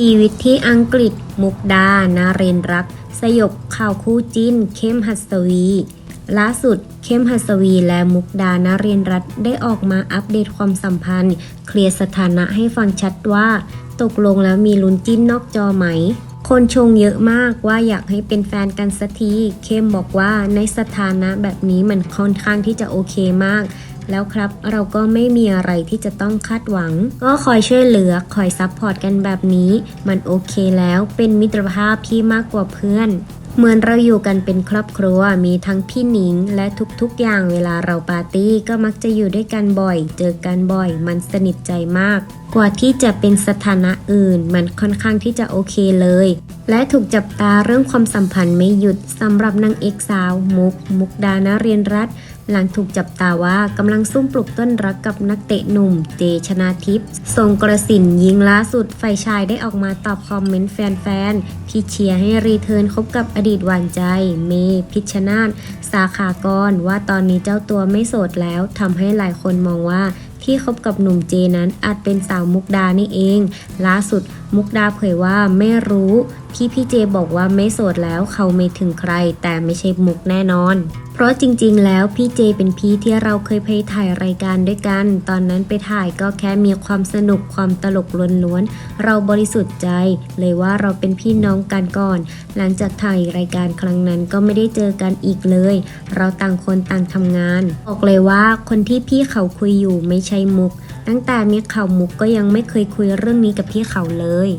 ชีวิตที่อังกฤษ มุกดา นาเรนรัก สยบข่าวคู่จิ้น เข้มหัสวี ล่าสุด เข้มหัสวีและมุกดา นาเรนรัตได้ออกมาอัปเดตความสัมพันธ์ เคลียร์สถานะให้ฟังชัดว่า ตกลงแล้วมีลุ้นจิ้นนอกจอไหม คนชงเยอะมากว่าอยากให้เป็นแฟนกันสักที เข้มบอกว่าในสถานะแบบนี้มันค่อนข้างที่จะโอเคมาก แล้วครับ เราก็ไม่มีอะไรที่จะต้องคาดหวัง ก็คอยช่วยเหลือคอยซัพพอร์ตกันแบบนี้ มันโอเคแล้วเป็นมิตรภาพที่มากกว่าเพื่อนเหมือนเราอยู่กันเป็นครอบครัวมีทั้งพี่หนิง และทุกๆอย่างเวลาเราปาร์ตี้ก็มักจะอยู่ด้วยกันบ่อย เจอกันบ่อย มันสนิทใจมาก กว่าที่จะเป็นสถานะอื่น มันค่อนข้างที่จะโอเคเลย และถูกจับตาเรื่องความสัมพันธ์ไม่หยุดสำหรับนางเอกสาว มุก มุกดานาเรียนรัตหลังถูกจับตาว่ากำลังซุ่มปลุกต้นรักกับนักเตะหนุ่ม เจชนาทิพย์ทรงกระสินยิงล่าสุดฝ่ายชายได้ออกมาตอบคอมเมนต์แฟนๆที่เชียร์ให้รีเทิร์นคบกับอดีตหวานใจ เมพิชชนาธสาขากรว่าตอนนี้เจ้าตัวไม่โสดแล้วทำให้หลายคนมองว่า ที่คบกับหนุ่มเจนั้นอาจเป็นสาวมุกดานี่เอง ล่าสุดมุกดาเผยว่าไม่รู้ที่พี่เจบอกว่าไม่โสดแล้วเขาไม่ถึงใคร แต่ไม่ใช่มุกแน่นอนเพราะจริงๆ แล้วพี่เจเป็นพี่ที่เราเคยไปถ่ายรายการด้วยกัน ตอนนั้นไปถ่ายก็แค่มีความสนุกความตลกล้วนๆ เราบริสุทธิ์ใจ เลยว่าเราเป็นพี่น้องกันก่อน หลังจากถ่ายรายการครั้งนั้นก็ไม่ได้เจอกันอีกเลย เราต่างคนต่างทำงาน บอกเลยว่าคนที่พี่เขาคุยอยู่ไม่ใช่มุก ตั้งแต่มีข่าวมุกก็ยังไม่เคยคุยเรื่องนี้กับพี่เขาเลย